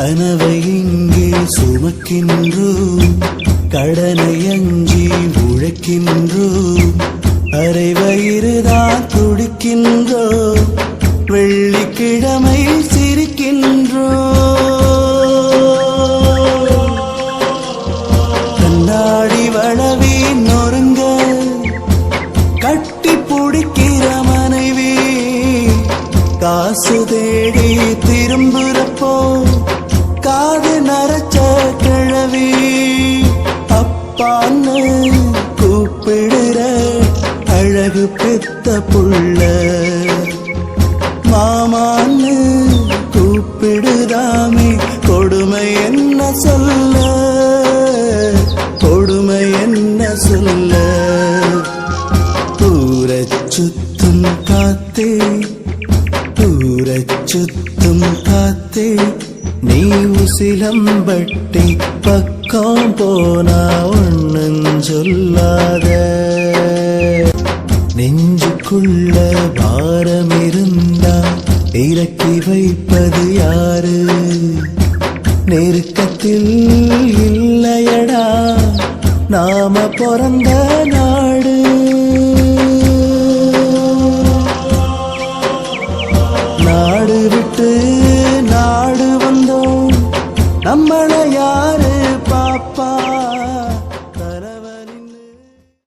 கனவை இங்கே சுமக்கின்றோம் கடனை அஞ்சி உழைக்கின்றோம் அரை வயிறுதான் துடிக்கின்றோம் வெள்ளிக்கிழமை சிரிக்கின்றோம் கண்ணாடி வளவி நொறுங்க கட்டி பிடிக்கிற மனைவி காசு தேடி திரும்புறப்போ அழகு பெத்த புள்ள. மாமான்னு கூப்பிடுதாமே கொடுமை என்ன சொல்ல? கொடுமை என்ன சொல்ல? ஊரச் சுத்தும் காத்தே ஊரச் சுத்தும் காத்தே நீ உசிலம்பட்டி பக்கம் போனா ஒன்னும் சொல்லாத. பாரம் இருந்தால் இறக்கி வைப்பது யாரு? நெருக்கத்தில் இல்லையடா நாம பிறந்த நாடு. நாடு விட்டு நாடு வந்தோம் நம்மளை யாரு பாப்பா?